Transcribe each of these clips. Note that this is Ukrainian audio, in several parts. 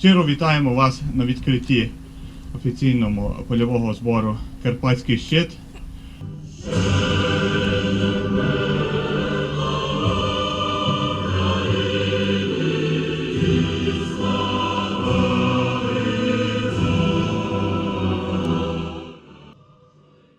Щиро вітаємо вас на відкритті офіційному польового збору Карпатський щит.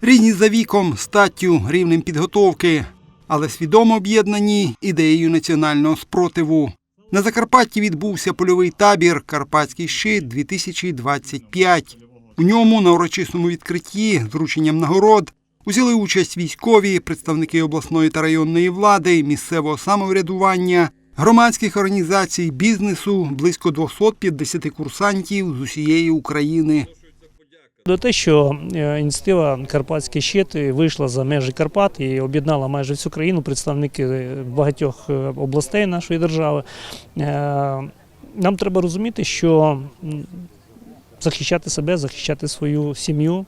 Різні за віком, статтю, рівнем підготовки, але свідомо об'єднані ідеєю національного спротиву. На Закарпатті відбувся польовий табір Карпатський щит 2025. У ньому на урочисному відкритті з врученням нагород узяли участь військові, представники обласної та районної влади, місцевого самоврядування, громадських організацій, бізнесу, близько 250 курсантів з усієї України. До те, що е, ініціатива Карпатський щит вийшла за межі Карпат і об'єднала майже всю країну, представники багатьох е, областей нашої держави. Е, Нам треба розуміти, що захищати себе, захищати свою сім'ю,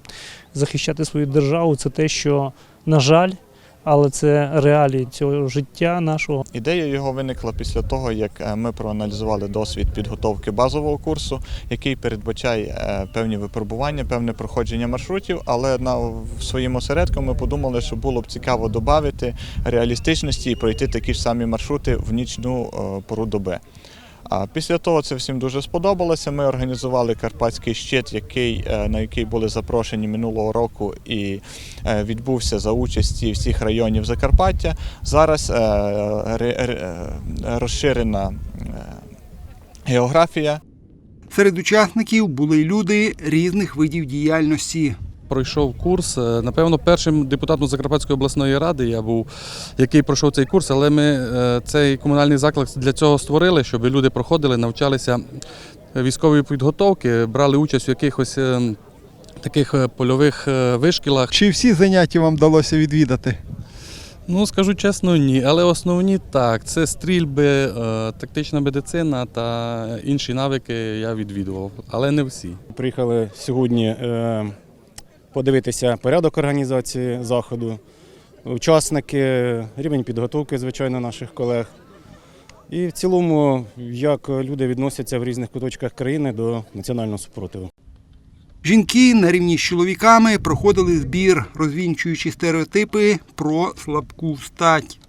захищати свою державу це те, що, на жаль, але це реалії цього життя нашого. Ідея його виникла після того, як е, ми проаналізували досвід підготовки базового курсу, який передбачає е, певні випробування, певне проходження маршрутів. Але на в своєму осередку ми подумали, що було б цікаво додати реалістичності і пройти такі ж самі маршрути в нічну е, пору доби. А після того це всім дуже сподобалося. Ми організували карпатський щит, який, е, на який були запрошені минулого року і е, відбувся за участі всіх районів Закарпаття. Зараз е, ре- ре- розширена географія. Серед учасників були люди різних видів діяльності. Пройшов курс. Е, Напевно, першим депутатом Закарпатської обласної ради я був, який пройшов цей курс, але ми е, цей комунальний заклад для цього створили, щоб люди проходили, навчалися військової підготовки, брали участь в якихось е, таких польових вишкілах. Чи всі заняття вам вдалося відвідати? Ну, скажу чесно, ні. Але основні так. Це стрільби, тактична медицина та інші навики я відвідував, але не всі. Приїхали сьогодні подивитися порядок організації заходу, учасники, рівень підготовки, звичайно, наших колег. І в цілому, як люди відносяться в різних куточках країни до національного супротиву. Жінки на рівні з чоловіками проходили збір, розвінчуючи стереотипи про слабку стать.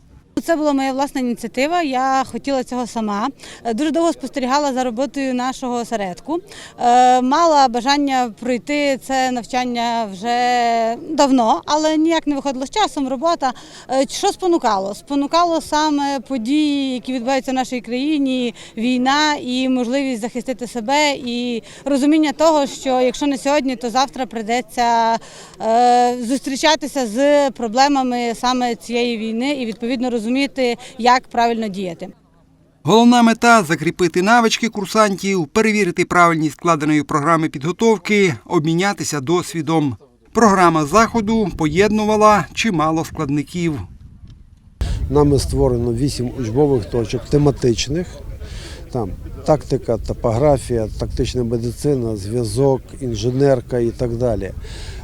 Це була моя власна ініціатива. Я хотіла цього сама. Е, Дуже довго спостерігала за роботою нашого осередку. Е, Мала бажання пройти це навчання вже давно, але ніяк не виходило з часом. Робота Е, що спонукало? Спонукало саме події, які відбуваються в нашій країні, війна і можливість захистити себе, і розуміння того, що якщо не сьогодні, то завтра прийдеться е, зустрічатися з проблемами саме цієї війни і відповідно розуміти, як правильно діяти. Головна мета закріпити навички курсантів, перевірити правильність складеної програми підготовки, обмінятися досвідом. Програма заходу поєднувала чимало складників. Нами створено вісім учбових точок тематичних. Там тактика, топографія, тактична медицина, зв'язок, інженерка і так далі.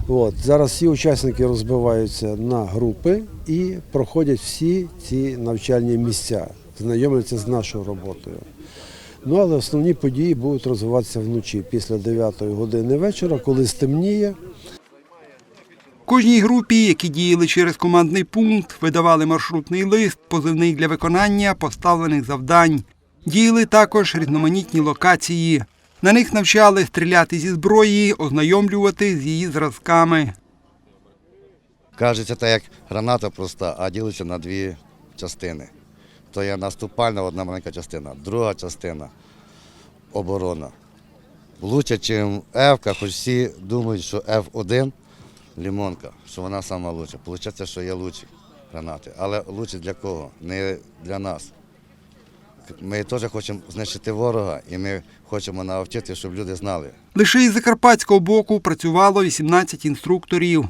От. Зараз всі учасники розбиваються на групи і проходять всі ці навчальні місця, знайомляться з нашою роботою. Ну, але основні події будуть розвиватися вночі після 9 години вечора, коли стемніє. Кожній групі, які діяли через командний пункт, видавали маршрутний лист, позивний для виконання поставлених завдань. Діяли також різноманітні локації. На них навчали стріляти зі зброї, ознайомлювати з її зразками. Кажеться, так як граната проста, а ділиться на дві частини. То є наступальна одна маленька частина, друга частина оборона. Лучше, ніж F, хоч всі думають, що F1 лімонка, що вона сама лучша. Получається, що є лучші гранати. Але лучше для кого? Не для нас. Ми теж хочемо знищити ворога і ми хочемо навчити, щоб люди знали, Лише із закарпатського боку працювало 18 інструкторів.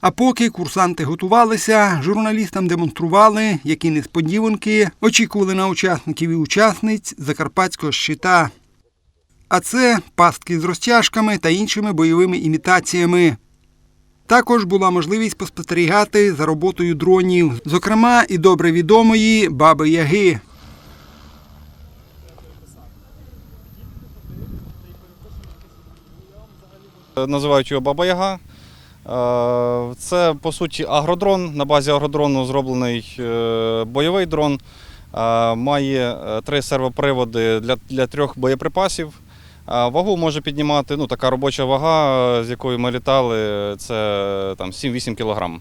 А поки курсанти готувалися, журналістам демонстрували, які несподіванки очікували на учасників і учасниць закарпатського щита. А це пастки з розтяжками та іншими бойовими імітаціями. Також була можливість поспостерігати за роботою дронів, зокрема і добре відомої Баби Яги. Називають його Баба Яга. Е, Це по суті агродрон. На базі агродрону зроблений е, бойовий дрон. Е, Має три сервоприводи для, для трьох боєприпасів. Вагу може піднімати, ну така робоча вага, з якою ми літали, це там 7-8 кілограм.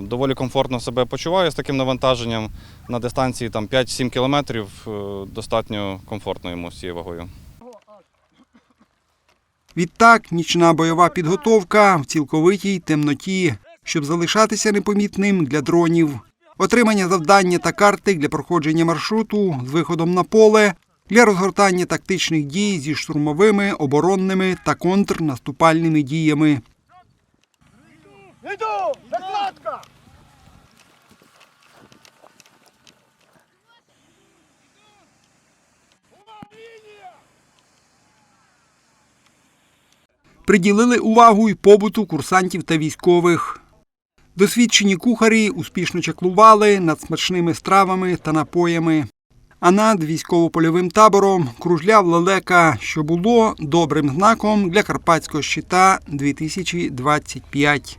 Доволі комфортно себе почуваю з таким навантаженням. На дистанції там 5-7 кілометрів достатньо комфортно йому з цією вагою. Відтак, нічна бойова підготовка в цілковитій темноті, щоб залишатися непомітним для дронів. Отримання завдання та карти для проходження маршруту з виходом на поле для розгортання тактичних дій зі штурмовими, оборонними та контрнаступальними діями. Приділили увагу й побуту курсантів та військових. Досвідчені кухарі успішно чаклували над смачними стравами та напоями. А над військово-польовим табором кружляв лелека, що було добрим знаком для карпатського щита 2025.